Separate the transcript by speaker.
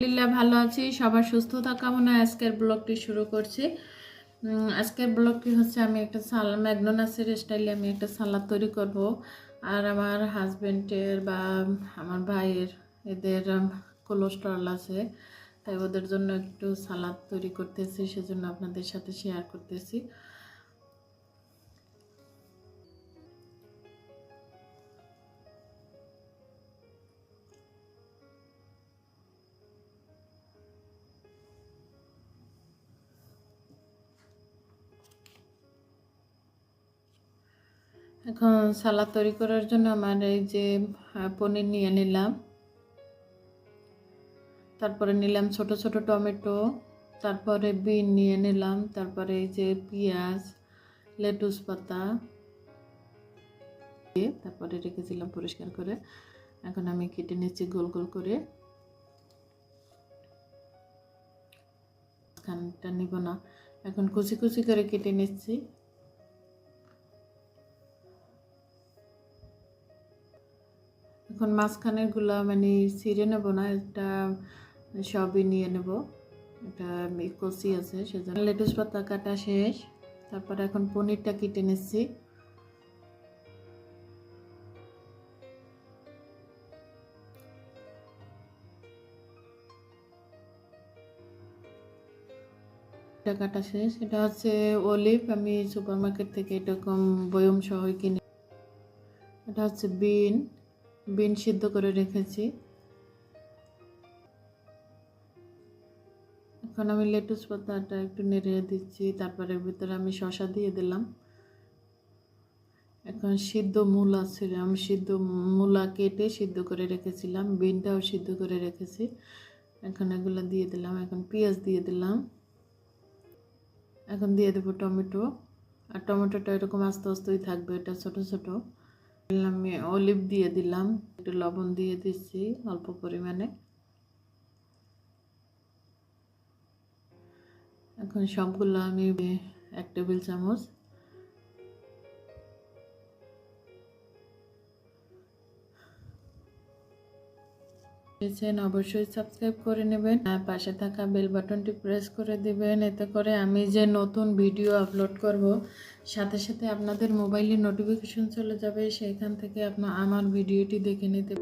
Speaker 1: আলহামদুলিল্লাহ, ভালো আছি। সবার সুস্থতা কামনায় আজকের ব্লগটি শুরু করছি। আজকের ব্লগটি হচ্ছে আমি একটা সাল ম্যাগনোনাসের স্টাইলে আমি একটা সালাদ তৈরি করব। আর আমার হাজবেন্ডের বা আমার ভাইয়ের, এদের কোলেস্ট্রল আছে, তাই ওদের জন্য একটু সালাদ তৈরি করতেছি, সেজন্য আপনাদের সাথে শেয়ার করতেছি। এখন সালাদ তৈরি করার জন্য আমার এই যে পনির নিয়ে নিলাম। তারপরে নিলাম ছোট ছোট টমেটো, তারপরে বিন নিয়ে নিলাম, তারপরে এই যে পেঁয়াজ, লেটুস পাতা তারপরে রেখেছিলাম পরিষ্কার করে। এখন আমি কেটে নিচ্ছি গোল গোল করে। খানটা নিব না। এখন কুচি কুচি করে কেটে নিচ্ছি। এখন মাঝখানেরগুলা মানে ছিঁড়ে নেব না এটা সবই নিয়ে নেব। এটা কষি আছে, সেজন্য লেটুস পাতা কাটা শেষ। তারপর এখন পনিরটা কেটে নিচ্ছি। কাটা শেষ। এটা হচ্ছে অলিভ, আমি সুপার মার্কেট থেকে এরকম বয়ম সহ কিনে এটা হচ্ছে বিন। বিন সিদ্ধ করে রেখেছি। এখন আমি লেটুস পাতাটা একটু নেড়ে দিচ্ছি, তারপরে ভিতরে আমি শশা দিয়ে দিলাম। এখন সিদ্ধ মূলা ছিল আমি সিদ্ধ মূলা কেটে সিদ্ধ করে রেখেছিলাম, বিনটাও সিদ্ধ করে রেখেছি। এখন এগুলো দিয়ে দিলাম, এখন পেঁয়াজ দিয়ে দিলাম। এখন দিয়ে দেবো টমেটো, আর টমেটোটা এরকম আস্তে আস্তেই থাকবে, এটা ছোট ছোট। আমি অলিভ দিয়ে দিলাম, একটু লবণ দিয়ে দিচ্ছি অল্প পরিমাণে। এখন সবগুলো আমি এক টেবিল চামচ পেয়েছেন অবশ্যই সাবস্ক্রাইব করে নেবেন। আর পাশে থাকা বেল বাটনটি প্রেস করে দিবেন, এতে করে আমি যে নতুন ভিডিও আপলোড করব, সাথে সাথে আপনাদের মোবাইলে নোটিফিকেশন চলে যাবে, সেইখান থেকে আপনার আমার ভিডিওটি দেখে নিতে